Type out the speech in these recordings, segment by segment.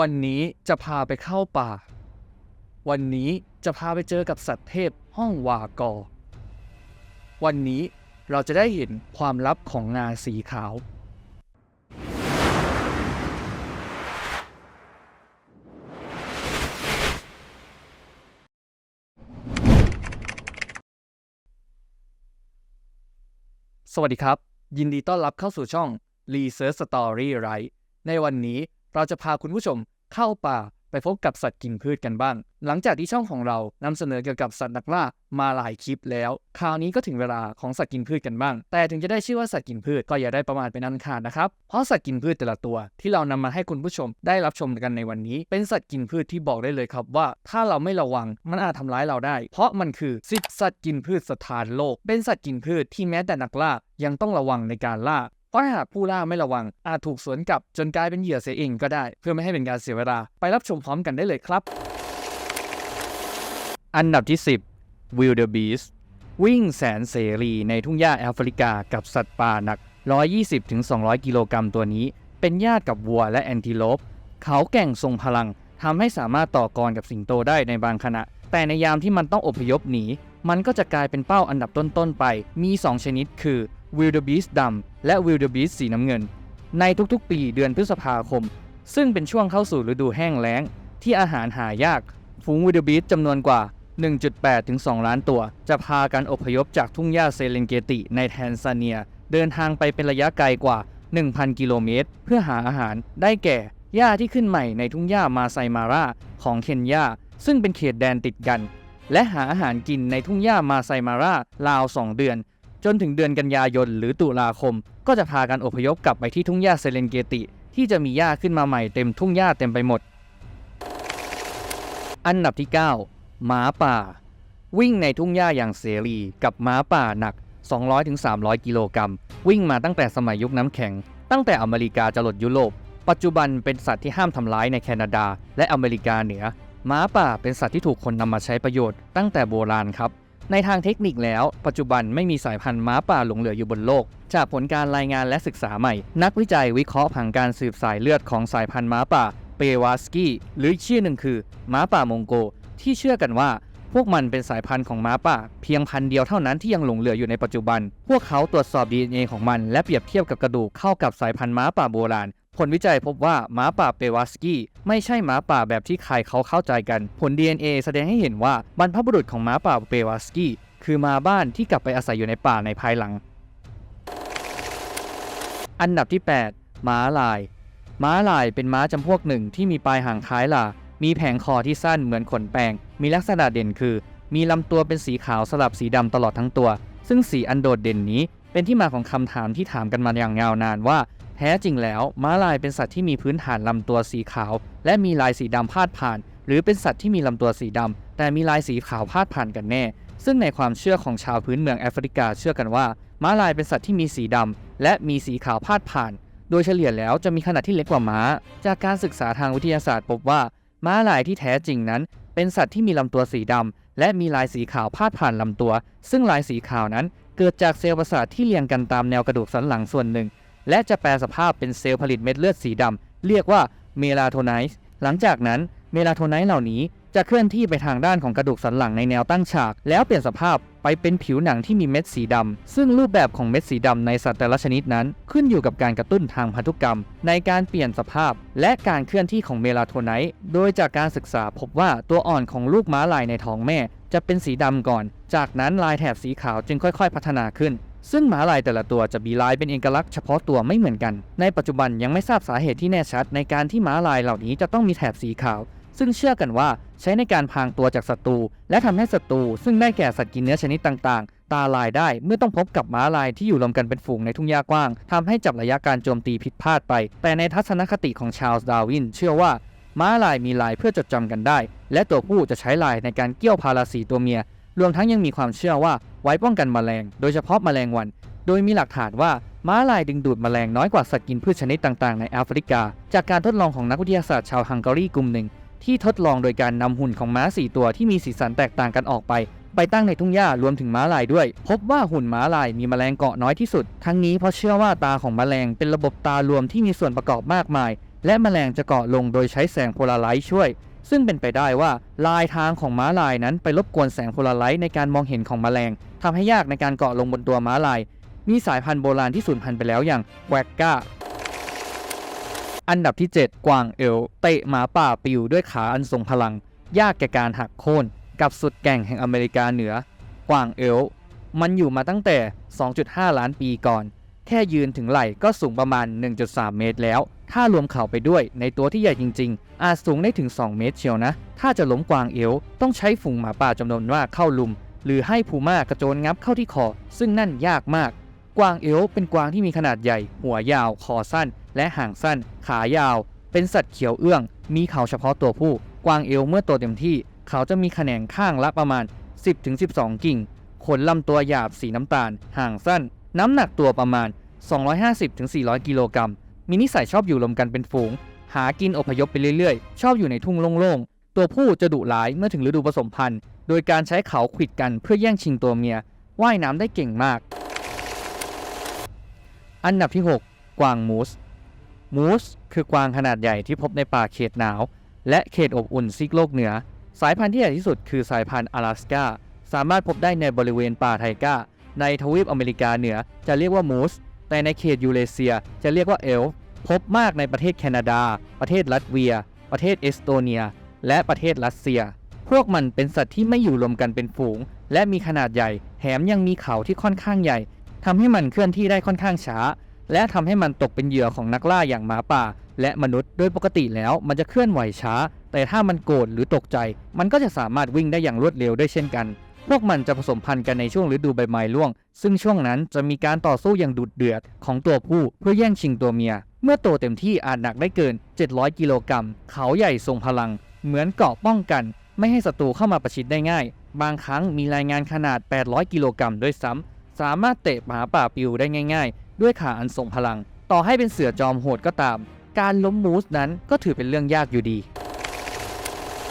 วันนี้จะพาไปเข้าป่า วันนี้จะพาไปเจอกับสัตว์เทพห้องวากอ วันนี้เราจะได้เห็นความลับของงาสีขาว สวัสดีครับ ยินดีต้อนรับเข้าสู่ช่อง Research Story Right ในวันนี้ เราจะพาคุณผู้ชมเข้าป่าไปพบกับสัตว์กินพืชกันบ้าง หลังจากที่ช่องของเรานำเสนอเกี่ยวกับสัตว์นักล่ามาหลายคลิปแล้ว คราวนี้ก็ถึงเวลาของสัตว์กินพืชกันบ้าง แต่ถึงจะได้ชื่อว่าสัตว์กินพืชก็อย่าได้ประมาทเป็นอันขาดนะครับ เพราะสัตว์กินพืชแต่ละตัวที่เรานำมาให้คุณผู้ชมได้รับชมกันในวันนี้ เป็นสัตว์กินพืชที่บอกได้เลยครับว่า ถ้าเราไม่ระวังมันอาจทำร้ายเราได้ เพราะมันคือสิบสัตว์กินพืชสถานโลก เป็นสัตว์กินพืชที่แม้แต่นักล่ายังต้องระวังในการล่า เพราะหากผู้ล่าไม่ระวัง อาจถูกสวนกลับจนกลายเป็นเหยื่อเสียเองก็ได้ เพื่อไม่ให้เป็นการเสียเวลา ไปรับชมพร้อมกันได้เลยครับ อันดับที่ 10 Wildebeest วิ่งแสนเสรีในทุ่งหญ้าแอฟริกากับสัตว์ป่าหนัก 120-200 กิโลกรัมตัวนี้ เป็นญาติกับวัวและแอนติโลป เขาแกร่งทรงพลังทำให้สามารถต่อกรกับสิงโตได้ในบางขณะ แต่ในยามที่มันต้องอพยพหนี มันก็จะกลายเป็นเป้าอันดับต้นๆไป มี 2 ชนิดคือ Wildebeest ดำและ Wildebeest สีน้ำเงิน ในทุกๆ ปีเดือนพฤษภาคม ซึ่งเป็นช่วงเข้าสู่ฤดูแห้งแล้ง ที่อาหารหายาก ฝูง Wildebeest จำนวนกว่า 1.8 ถึง 2 ล้านตัว จะพากันอพยพจากทุ่งหญ้าเซเลนเกติในแทนซาเนีย เดินทางไปเป็นระยะไกลกว่า 1,000 กิโลเมตร เพื่อหาอาหารได้แก่หญ้าที่ขึ้นใหม่ในทุ่งหญ้ามาไซมาราของเคนยาซึ่งเป็นเขตแดนติดกัน และหาอาหารกินในทุ่งหญ้ามาไซมาราราว 2 เดือน จนถึงเดือนกันยายนหรือตุลาคม ก็จะพากันอพยพกลับไปที่ทุ่งหญ้าเซเลนเกติ ที่จะมีหญ้าขึ้นมาใหม่เต็มทุ่งหญ้าเต็มไปหมด อันดับที่ 9 หมาป่า วิ่งในทุ่งหญ้าอย่างเสรีกับหมาป่าหนัก 200-300 กิโลกรัมวิ่งมาตั้งแต่สมัยยุคน้ำแข็ง ตั้งแต่อเมริกาจรดยุโรปปัจจุบันเป็นสัตว์ที่ห้ามทำร้ายในแคนาดา และอเมริกาเหนือหมาป่าเป็นสัตว์ที่ถูกคนนำมาใช้ประโยชน์ตั้งแต่โบราณครับ ในทางเทคนิคแล้ว ปัจจุบันไม่มีสายพันธุ์ม้าป่าหลงเหลืออยู่บนโลก จากผลการรายงานและศึกษาใหม่ นักวิจัยวิเคราะห์ผังการสืบสายเลือดของสายพันธุ์ม้าป่าเปวาสกี้หรืออีกชื่อหนึ่งคือ ม้าป่ามองโก ที่เชื่อกันว่า พวกมันเป็นสายพันธุ์ของม้าป่า เพียงพันธ์เดียวเท่านั้นที่ยังหลงเหลืออยู่ในปัจจุบัน พวกเขาตรวจสอบ DNA ของมัน และเปรียบเทียบกับกระดูกเข้ากับสายพันธุ์ม้าป่าโบราณ ผลวิจัยพบว่าหมาป่าเปวาสกี้ไม่ใช่หมาป่าแบบที่ใครเขาเข้าใจกัน ผล DNA แสดงให้เห็นว่าบรรพบุรุษของหมาป่าเปวาสกี้คือมาบ้านที่กลับไปอาศัยอยู่ในป่าในภายหลัง อันดับที่ 8 ม้าลาย ม้าลายเป็นม้าจำพวกหนึ่งที่มีปลายหางคล้ายลา มีแผงคอที่สั้นเหมือนขนแปรงมีลักษณะเด่นคือ มีลำตัวเป็นสีขาวสลับสีดำตลอดทั้งตัว ซึ่งสีอันโดดเด่นนี้เป็นที่มาของคำถามที่ถามกันมาอย่างยาวนานว่า แท้จริงแล้วม้าลายเป็นสัตว์ที่มีพื้นฐานลำตัวสีขาว และมีลายสีดำพาดผ่าน หรือเป็นสัตว์ที่มีลำตัวสีดำแต่มีลายสีขาวพาดผ่านกันแน่ ซึ่งในความเชื่อของชาวพื้นเมืองแอฟริกาเชื่อกันว่า ม้าลายเป็นสัตว์ที่มีสีดำและมีสีขาวพาดผ่าน โดยเฉลี่ยแล้วจะมีขนาดที่เล็กกว่าม้า จากการศึกษาทางวิทยาศาสตร์พบว่า ม้าลายที่แท้จริงนั้น เป็นสัตว์ที่มีลำตัวสีดำและมีลายสีขาวพาดผ่านลำตัว ซึ่งลายสีขาวนั้น เกิดจากเซลล์ประสาทที่เรียงกันตามแนวกระดูกสันหลังส่วนหนึ่ง และจะแปลสภาพเป็นเซลล์ผลิตเม็ดเลือดสีดำเรียกว่าเมลาโทไนต์หลังจากนั้นเมลาโทไนต์เหล่านี้จะเคลื่อนที่ไปทางด้านของกระดูกสันหลังในแนวตั้งฉาก แล้วเปลี่ยนสภาพไปเป็นผิวหนังที่มีเม็ดสีดำ ซึ่งรูปแบบของเม็ดสีดำในสัตว์แต่ละชนิดนั้น ขึ้นอยู่กับการกระตุ้นทางพันธุกรรม ในการเปลี่ยนสภาพ และการเคลื่อนที่ของเมลาโทไนต์โดยจากการศึกษาพบว่าตัวอ่อนของลูกม้าลายในท้องแม่ จะเป็นสีดำก่อน จากนั้นลายแถบสีขาวจึงค่อย ๆ พัฒนาขึ้น ซึ่งหมาลายแต่ละตัวจะมีลายเป็นเอกลักษณ์เฉพาะตัวไม่เหมือนกัน ในปัจจุบันยังไม่ทราบสาเหตุที่แน่ชัด ในการที่หมาลายเหล่านี้จะต้องมีแถบสีขาว ซึ่งเชื่อกันว่าใช้ในการพรางตัวจากศัตรู และทำให้ศัตรูซึ่งได้แก่สัตว์กินเนื้อชนิดต่างๆ ตาลายได้เมื่อต้องพบกับม้าลายที่อยู่รวมกันเป็นฝูงในทุ่งหญ้ากว้างทำให้จับระยะการโจมตีผิดพลาดไป แต่ในทัศนคติของชาลส์ดาวิน เชื่อว่าม้าลายมีลายเพื่อจดจำกันได้ และตัวผู้จะใช้ลายในการเกี่ยวพาราสีตัวเมีย รวมทั้งยังมีความเชื่อว่าไว้ป้องกันแมลง โดยเฉพาะแมลงวัน โดยมีหลักฐานว่าม้าลายดึงดูดแมลงน้อยกว่าสัตว์กินพืชชนิดต่างๆ ในแอฟริกา จากการทดลองของนักวิทยาศาสตร์ชาวฮังการีกลุ่มหนึ่ง ที่ทดลองโดยการนำหุ่นของม้าสี่ตัวที่มีสีสันแตกต่างกันออกไป ไปตั้งในทุ่งหญ้ารวมถึงม้าลายด้วย พบว่าหุ่นม้าลายมีแมลงเกาะน้อยที่สุด ทั้งนี้เพราะเชื่อว่าตาของแมลงเป็นระบบตารวมที่มีส่วนประกอบมากมาย และแมลงจะเกาะลงโดยใช้แสงโพลาไรต์ช่วย ซึ่งเป็นไปได้ว่าลายทางของม้าลายนั้นไปรบกวนแสงโพลาไรต์ในการมองเห็นของแมลงทำให้ยากในการเกาะลงบนตัวม้าลาย มีสายพันธุ์โบราณที่สูญพันธุ์ไปแล้วอย่างแวกกาอันดับที่ 7 กวางเอลเตะหมาป่าปิวด้วยขาอันทรงพลัง ยากแก่การหักโค่นกับสุดแก่งแห่งอเมริกาเหนือ กวางเอลมันอยู่มาตั้งแต่ 2.5 ล้านปีก่อน แค่ยืนถึงไหล่ก็สูงประมาณ 1.3 เมตรแล้ว ถ้ารวมเข่าไปด้วยในตัวที่ใหญ่จริง ๆ อาจสูงได้ถึง 2 เมตรเชียวนะ ถ้าจะล้มกวางเอลต้องใช้ฝูงหมาป่าจำนวนมากเข้าลุม หรือให้พูม่ากระโจนงับเข้าที่คอ ซึ่งนั่นยากมาก กวางเอลเป็นกวางที่มีขนาดใหญ่ หัวยาว คอสั้น และหางสั้น ขายาว เป็นสัตว์เขียวเอื้อง มีเขาเฉพาะตัวผู้ กวางเอลเมื่อโตเต็มที่ เขาจะมีแขนงข้างละประมาณ 10-12 กิ่ง ขนลำตัวหยาบสีน้ำตาล ห่างสั้น น้ำหนักตัวประมาณ 250-400 กิโลกรัม มีนิสัยชอบอยู่รวมกันเป็นฝูง หากินอพยพไปเรื่อยๆ ชอบอยู่ในทุ่งโล่งๆ ตัวผู้จะดุร้ายเมื่อถึงฤดูผสมพันธุ์ โดยการใช้เขาขวิดกันเพื่อแย่งชิงตัวเมีย ว่ายน้ำได้เก่งมาก อันดับที่ 6 กวางมูส มูส คือกวางขนาดใหญ่ที่พบในป่าเขตหนาว และเขตอบอุ่นซีกโลกเหนือ สายพันธุ์ที่ใหญ่ที่สุดคือสายพันธุ์阿拉สกาสามารถพบได้ในบริเวณป่าไทก้า ในทวีปอเมริกาเหนือจะเรียกว่ามูส แต่ในเขตยูเรเซียจะเรียกว่าเอลพบมากในประเทศแคนาดา ประเทศลัตเวีย ประเทศเอสโตเนีย และประเทศรัสเซีย พวกมันเป็นสัตว์ที่ไม่อยู่รวมกันเป็นฝูง และมีขนาดใหญ่ แถมยังมีเขาที่ค่อนข้างใหญ่ทำให้มันเคลื่อนที่ได้ค่อนข้างช้า และทำให้มันตกเป็นเหยื่อของนักล่าอย่างหมาป่า และมนุษย์ โดยปกติแล้วมันจะเคลื่อนไหวช้า แต่ถ้ามันโกรธหรือตกใจ มันก็จะสามารถวิ่งได้อย่างรวดเร็วได้เช่นกัน พวกมันจะผสมพันธุ์กันในช่วงฤดูใบไม้ร่วง ซึ่งช่วงนั้นจะมีการต่อสู้อย่างดุเดือดของตัวผู้เพื่อแย่งชิงตัวเมีย เมื่อโตเต็มที่อาจหนักได้เกิน 700 กิโลกรัม เขาใหญ่ทรงพลัง เหมือนเกราะป้องกัน ไม่ให้ศัตรูเข้ามาประชิดได้ง่าย บางครั้งมีรายงานขนาด 800 กิโลกรัมด้วยซ้ำ สามารถเตะหมาป่าปิวได้ง่าย ๆ ด้วยขาอันทรงพลัง ต่อให้เป็นเสือจอมโหดก็ตาม การล้มมูสนั้นก็ถือเป็นเรื่องยากอยู่ดี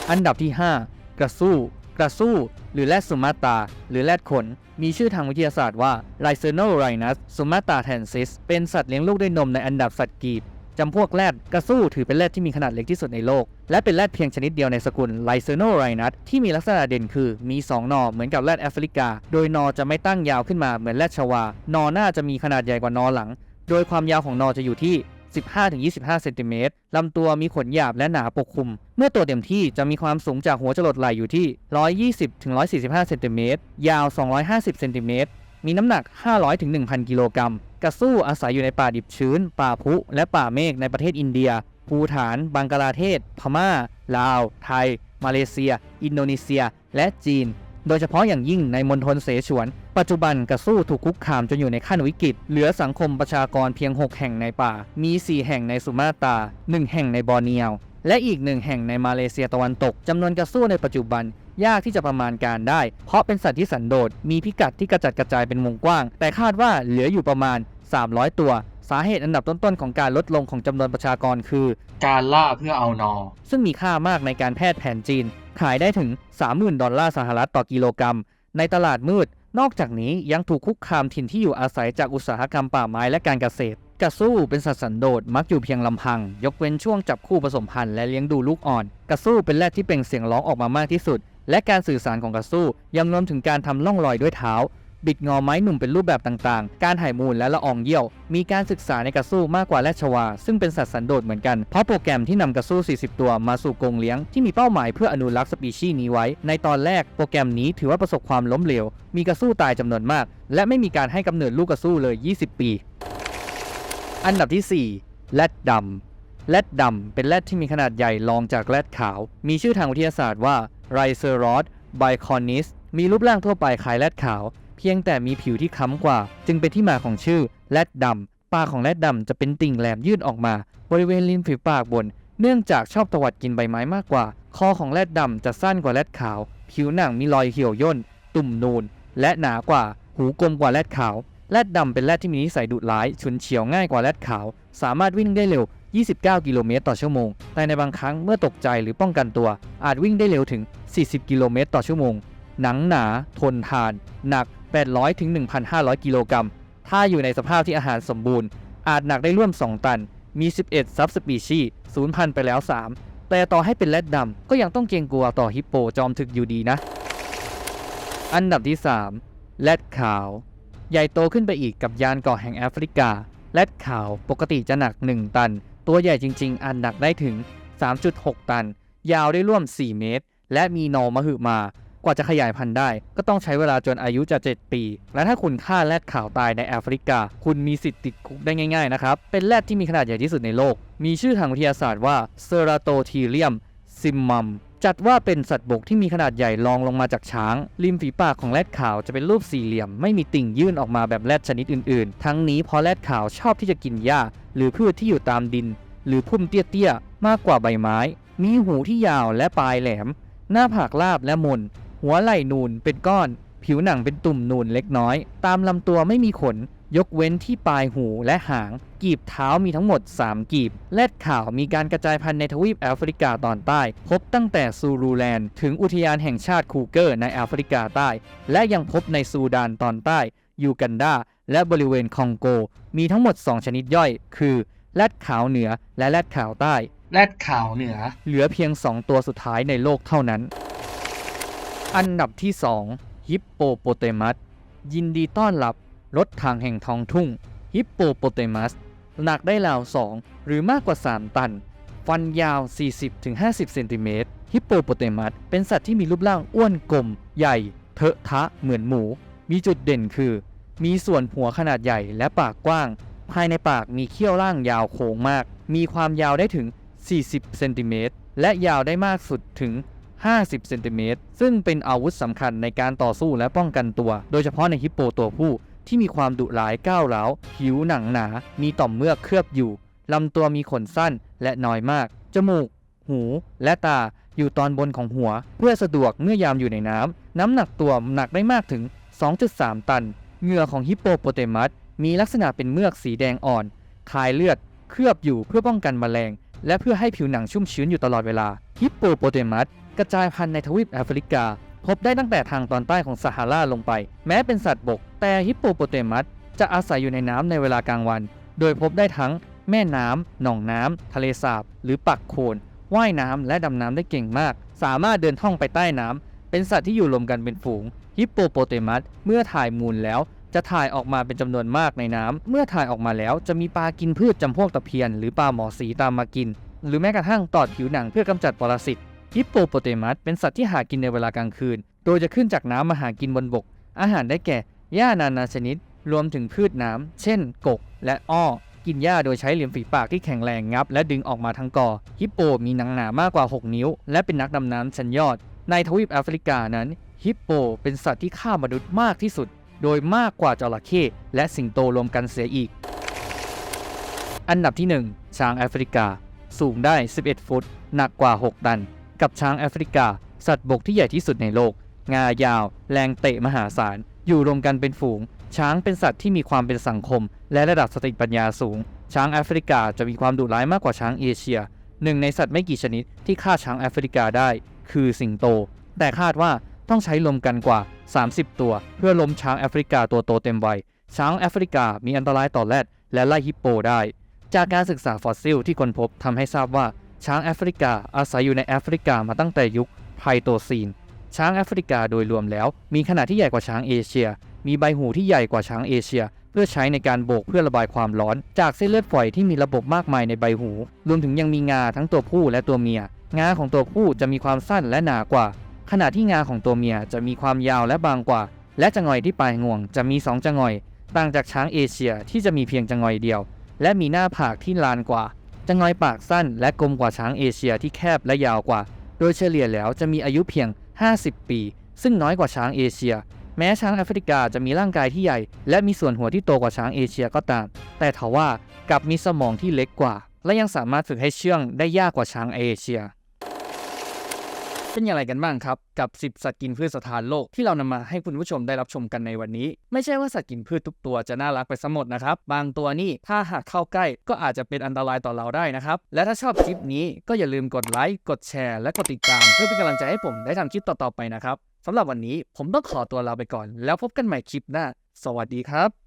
อันดับที่ 5 กระสู้ กระสู้ หรือแรดสุมาตา หรือแรดขน มีชื่อทางวิทยาศาสตร์ว่า l y c e r n o r h i n u s sumatratensis เป็นสัตว์เลี้ยงลูกด้วยนมในอันดับสัตว์กีบจำพวกแรดกระสู้ถือเป็นแรดที่มีขนาดเล็กที่สุดในโลก และเป็นแรดเพียงชนิดเดียวในสกุล l y c e r n o r h i n u s ที่มีลักษณะเด่นคือมี 2 นอเหมือนกับแรดแอฟริกา โดยนอจะไม่ตั้งยาวขึ้นมาเหมือนแรดชวา นอหน้าจะมีขนาดใหญ่กว่านอหลัง โดยความยาวของนอจะอยู่ที่ 15-25เซนติเมตรลำตัวมีขนหยาบและหนาปกคลุม เมื่อตัวเต็มที่จะมีความสูงจากหัวจรดไหล่อยู่ที่ 120-145เซนติเมตรยาว 250เซนติเมตรมีน้ำหนัก 500-1,000 กิโลกรัมกระสู้อาศัยอยู่ในป่าดิบชื้น ป่าพุ และป่าเมฆในประเทศอินเดีย ภูฐาน บังกลาเทศ พม่า ลาว ไทย มาเลเซีย อินโดนีเซีย และจีน โดยเฉพาะอย่างยิ่งในมณฑลเสฉวน ปัจจุบันกระสู้ถูกคุกคามจนอยู่ในขั้นวิกฤต เหลือสังคมประชากรเพียง 6 แห่งในป่า มี 4 แห่งในสุมาตรา1 แห่งในบอร์เนียว และอีกหนึ่งแห่งในมาเลเซียตะวันตกจำนวนกระสู้ในปัจจุบันยากที่จะประมาณการได้ เพราะเป็นสัตว์ที่สันโดษ มีพิกัดที่กระจัดกระจายเป็นวงกว้าง แต่คาดว่าเหลืออยู่ประมาณ 300 ตัว สาเหตุอันดับต้นๆ ของการลดลงของจำนวนประชากรคือ การล่าเพื่อเอานอ ซึ่งมีค่ามากในการแพทย์แผนจีน ขายได้ถึง 30,000 ดอลลาร์สหรัฐต่อกิโลกรัม ในตลาดมืด นอกจากนี้ยังถูกคุกคามถิ่นที่อยู่อาศัยจากอุตสาหกรรมป่าไม้และการเกษตรกระสู้เป็นสัตว์สันโดษมักอยู่เพียงลำพัง ยกเว้นช่วงจับคู่ผสมพันธุ์และเลี้ยงดูลูกอ่อนกระสู้เป็นแรดที่เปล่งเสียงร้องออกมามากที่สุด และการสื่อสารของกระสู้ยังรวมถึงการทำล่องรอยด้วยเท้า บิดงอไม้หนุ่มเป็นรูปแบบต่างๆ การถ่ายมูลและละอองเยี่ยว มีการศึกษาในกระสู้มากกว่าแรดชวา ซึ่งเป็นสัตว์สันโดษเหมือนกัน เพราะโปรแกรมที่นำกระสู้ 40 ตัวมาสู่กรงเลี้ยงที่มีเป้าหมายเพื่ออนุรักษ์สปีชีส์นี้ไว้ ในตอนแรกโปรแกรมนี้ถือว่าประสบความล้มเหลว มีกระสู้ตายจำนวนมาก และไม่มีการให้กำเนิดลูกกระสู้เลย 20 ปี อันดับที่4แรดดำแรดดำเป็นแรดที่มีขนาดใหญ่รองจากแรดขาว มีชื่อทางวิทยาศาสตร์ว่า r i c e r o s bicornis มีรูปร่างทั่วไปคล้ายแรดขาว พียงแต่มีผิวที่ค้ำกว่า จึงเป็นที่มาของชื่อแรดดำปากของแรดดำจะเป็นติ่งแหลมยื่นออกมา บริเวณริมฝีปากบน เนื่องจากชอบตวัดกินใบไม้มากกว่า คอของแรดดำจะสั้นกว่าแรดขาว ผิวหนังมีรอยเหี่ยวย่น ตุ่มนูน และหนากว่า หูกลมกว่าแรดขาว แรดดำเป็นแรดที่มีนิสัยดุร้าย ฉุนเฉียวง่ายกว่าแรดขาว สามารถวิ่งได้เร็ว 29 กิโลเมตรต่อชั่วโมง แต่ในบางครั้งเมื่อตกใจหรือป้องกันตัว อาจวิ่งได้เร็วถึง 40 กิโลเมตรต่อชั่วโมง หนังหนา ทนทาน หนัก 800ถึง1,500 กิโลกรัม ถ้าอยู่ในสภาพที่อาหารสมบูรณ์ อาจหนักได้ร่วม 2 ตัน มี 11 ซับสปีชีส์สูญพันธุ์ไปแล้ว 3 แต่ต่อให้เป็นแรดดำก็ยังต้องเกรงกลัวต่อฮิปโปจอมถึกอยู่ดีนะ อันดับที่ 3 แรดขาว ใหญ่โตขึ้นไปอีกกับยานเกาะแห่งแอฟริกา แรดขาวปกติจะหนัก 1 ตัน ตัวใหญ่จริง ๆอันหนักได้ถึง 3.6 ตัน ยาวได้ร่วม 4 เมตร และมีนอมหึมา กว่าจะขยายพันธุ์ได้ ก็ต้องใช้เวลาจนอายุจะ 7 ปี และถ้าคุณฆ่าแรดขาวตายในแอฟริกา คุณมีสิทธิ์ติดคุกได้ง่ายๆนะครับ เป็นแรดที่มีขนาดใหญ่ที่สุดในโลก มีชื่อทางวิทยาศาสตร์ว่าเซราโตทีเรียมซิมมัมจัดว่าเป็นสัตว์บกที่มีขนาดใหญ่รองลงมาจากช้าง ริมฝีปากของแรดขาวจะเป็นรูปสี่เหลี่ยม ไม่มีติ่งยื่นออกมาแบบแรดชนิดอื่นๆ ทั้งนี้เพราะแรดขาวชอบที่จะกินหญ้า หรือพืชที่อยู่ตามดิน หรือพุ่มเตี้ยๆ มากกว่าใบไม้ มีหูที่ยาวและปลายแหลม หน้าผากลาบและมน หัวไหล่นูนเป็นก้อน ผิวหนังเป็นตุ่มนูนเล็กน้อย ตามลำตัวไม่มีขน ยกเว้นที่ปลายหูและหาง กีบเท้ามีทั้งหมด 3 กีบ แรดขาวมีการกระจายพันธุ์ในทวีปแอฟริกาตอนใต้ พบตั้งแต่ซูรูแลนด์ ถึงอุทยานแห่งชาติคูเกอร์ในแอฟริกาใต้ และยังพบในซูดานตอนใต้ ยูกันดา และบริเวณคองโก มีทั้งหมด 2 ชนิดย่อย คือแรดขาวเหนือและแรดขาวใต้ แรดขาวเหนือ เหลือเพียง 2 ตัวสุดท้ายในโลกเท่านั้น อันดับที่ 2 ฮิปโปโปเตมัส ยินดีต้อนรับรถทางแห่งท้องทุ่ง ฮิปโปโปเตมัส หนักได้ราว 2 หรือมากกว่า 3 ตัน ฟันยาว 40-50 เซนติเมตร ฮิปโปโปเตมัส เป็นสัตว์ที่มีรูปร่างอ้วนกลม ใหญ่เถอะทะเหมือนหมู มีจุดเด่นคือ มีส่วนหัวขนาดใหญ่และปากกว้าง ภายในปากมีเขี้ยวล่างยาวโค้งมาก มีความยาวได้ถึง 40 เซนติเมตร และยาวได้มากสุดถึง 50เซนติเมตรซึ่งเป็นอาวุธสำคัญในการต่อสู้และป้องกันตัว โดยเฉพาะในฮิปโปตัวผู้ที่มีความดุร้ายก้าวร้าว ผิวหนังหนา มีต่อมเมือกเคลือบอยู่ ลำตัวมีขนสั้นและน้อยมาก จมูก หูและตาอยู่ตอนบนของหัว เพื่อสะดวกเมื่อยามอยู่ในน้ำ น้ำหนักตัวหนักได้มากถึง 2.3 ตัน เหงื่อของฮิปโปโปเตมัสมีลักษณะเป็นเมือกสีแดงอ่อน คายเลือด เคลือบอยู่เพื่อป้องกันแมลง และเพื่อให้ผิวหนังชุ่มชื้นอยู่ตลอดเวลา ฮิปโปโปเตมัสกระจายพันธุ์ในทวีปแอฟริกา พบได้ตั้งแต่ทางตอนใต้ของซาฮาราลงไป แม้เป็นสัตว์บก แต่ฮิปโปโปเตมัสจะอาศัยอยู่ในน้ำในเวลากลางวัน โดยพบได้ทั้งแม่น้ำหนองน้ำทะเลสาบ หรือปักโคลนว่ายน้ำและดำน้ำได้เก่งมาก สามารถเดินท่องไปใต้น้ำเป็นสัตว์ที่อยู่รวมกันเป็นฝูง ฮิปโปโปเตมัสเมื่อถ่ายมูลแล้ว จะถ่ายออกมาเป็นจำนวนมากในน้ำเมื่อถ่ายออกมาแล้วจะมีปลากินพืชจำพวกตะเพียน หรือปลาหมอสีตามมากิน หรือแม้กระทั่งตอดผิวหนังเพื่อกำจัดปรสิตฮิปโปโปเตมัสเป็นสัตว์ที่หากินในเวลากลางคืน โดยจะขึ้นจากน้ำมาหากินบนบก อาหารได้แก่หญ้านานาชนิด รวมถึงพืชน้ำ เช่น กก และอ้อ กินหญ้าโดยใช้เหลี่ยมฝีปากที่แข็งแรงงับ และดึงออกมาทั้งกอ ฮิปโปมีหนังหนามากกว่า 6 นิ้ว และเป็นนักดำน้ำชั้นยอด ในทวีปแอฟริกานั้น ฮิปโปเป็นสัตว์ที่ฆ่ามนุษย์มากที่สุด โดยมากกว่าจระเข้และสิงโตรวมกันเสียอีก อันดับที่ 1 ช้างแอฟริกา สูงได้ 11 ฟุต หนักกว่า 6 ตัน กับช้างแอฟริกา สัตว์บกที่ใหญ่ที่สุดในโลก งายาว แรงเตะมหาศาล อยู่รวมกันเป็นฝูง ช้างเป็นสัตว์ที่มีความเป็นสังคม และระดับสติปัญญาสูง ช้างแอฟริกาจะมีความดุร้ายมากกว่าช้างเอเชีย หนึ่งในสัตว์ไม่กี่ชนิดที่ฆ่าช้างแอฟริกาได้ คือสิงโต แต่คาดว่าต้องใช้ลมกันกว่า 30 ตัว เพื่อล้มช้างแอฟริกาตัวโตเต็มวัยช้างแอฟริกามีอันตรายต่อแรดและไล่ฮิปโปได้ จากการศึกษาฟอสซิลที่ค้นพบทำให้ทราบว่าช้างแอฟริกาอาศัยอยู่ในแอฟริกามาตั้งแต่ยุคไพโตซีน ช้างแอฟริกาโดยรวมแล้ว มีขนาดที่ใหญ่กว่าช้างเอเชีย มีใบหูที่ใหญ่กว่าช้างเอเชีย เพื่อใช้ในการโบกเพื่อระบายความร้อน จากเส้นเลือดฝอยที่มีระบบมากมายในใบหู รวมถึงยังมีงาทั้งตัวผู้และตัวเมีย งาของตัวผู้จะมีความสั้นและหนากว่า ขณะที่งาของตัวเมียจะมีความยาวและบางกว่า และจงอยที่ปลายงวงจะมีสองจงอย ต่างจากช้างเอเชียที่จะมีเพียงจงอยเดียว และมีหน้าผากที่ลานกว่า จะงอยปากสั้นและกลมกว่าช้างเอเชียที่แคบและยาวกว่า โดยเฉลี่ยแล้วจะมีอายุเพียง 50 ปี ซึ่งน้อยกว่าช้างเอเชีย แม้ช้างแอฟริกาจะมีร่างกายที่ใหญ่ และมีส่วนหัวที่โตกว่าช้างเอเชียก็ตาม แต่ทว่ากลับมีสมองที่เล็กกว่า และยังสามารถฝึกให้เชื่องได้ยากกว่าช้างเอเชีย เป็นอย่างไรกันบ้างครับ กับ 10 สัตว์กินพืชสถานโลกที่เรานำมาให้คุณผู้ชมได้รับชมกันในวันนี้ ไม่ใช่ว่าสัตว์กินพืชทุกตัวจะน่ารักไปซะหมดนะครับ บางตัวนี่ถ้าหากเข้าใกล้ก็อาจจะเป็นอันตรายต่อเราได้นะครับ และถ้าชอบคลิปนี้ก็อย่าลืมกดไลค์กดแชร์และกดติดตาม เพื่อเป็นกำลังใจให้ผมได้ทำคลิปต่อๆไปนะครับสำหรับวันนี้ผมต้องขอตัวลาไปก่อน แล้วพบกันใหม่คลิปหน้า สวัสดีครับ